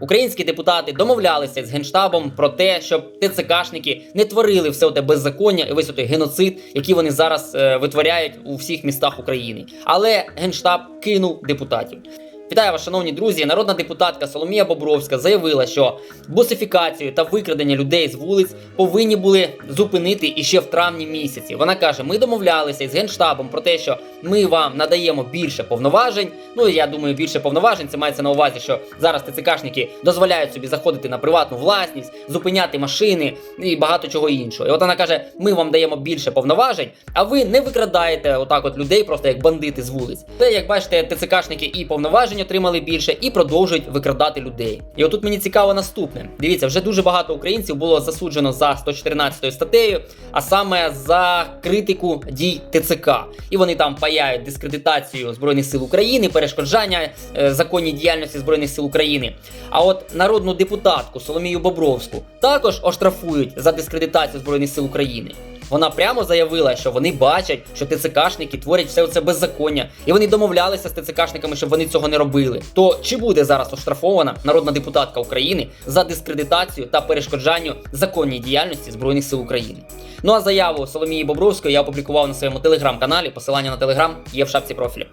українські депутати домовлялися з генштабом про те, щоб ТЦКшники не творили все те беззаконня і весь той геноцид, який вони зараз е, витворяють у всіх містах України. Але генштаб кинув депутатів. Вітаю вас, шановні друзі. Народна депутатка Соломія Бобровська заявила, що бусифікацію та викрадення людей з вулиць повинні були зупинити іще в травні місяці. Вона каже: ми домовлялися із генштабом про те, що ми вам надаємо більше повноважень. Ну я думаю, більше повноважень. Це мається на увазі, що зараз ТЦКшники дозволяють собі заходити на приватну власність, зупиняти машини і багато чого іншого. І от вона каже: ми вам даємо більше повноважень, а ви не викрадаєте отак от людей, просто як бандити з вулиць. Те, як бачите, ТЦКшники і повноважень отримали більше, і продовжують викрадати людей. І отут мені цікаво наступне. Дивіться, вже дуже багато українців було засуджено за 114 статтею, а саме за критику дій ТЦК. І вони там паяють дискредитацію Збройних сил України, перешкоджання е, законній діяльності Збройних сил України. А от народну депутатку Соломію Бобровську також оштрафують за дискредитацію Збройних сил України. Вона прямо заявила, що вони бачать, що ТЦКшники творять все це беззаконня, і вони домовлялися з ТЦКшниками, щоб вони цього не робили. То чи буде зараз оштрафована народна депутатка України за дискредитацію та перешкоджанню законній діяльності Збройних сил України? Ну а заяву Соломії Бобровської я опублікував на своєму телеграм-каналі. Посилання на телеграм є в шапці профілю.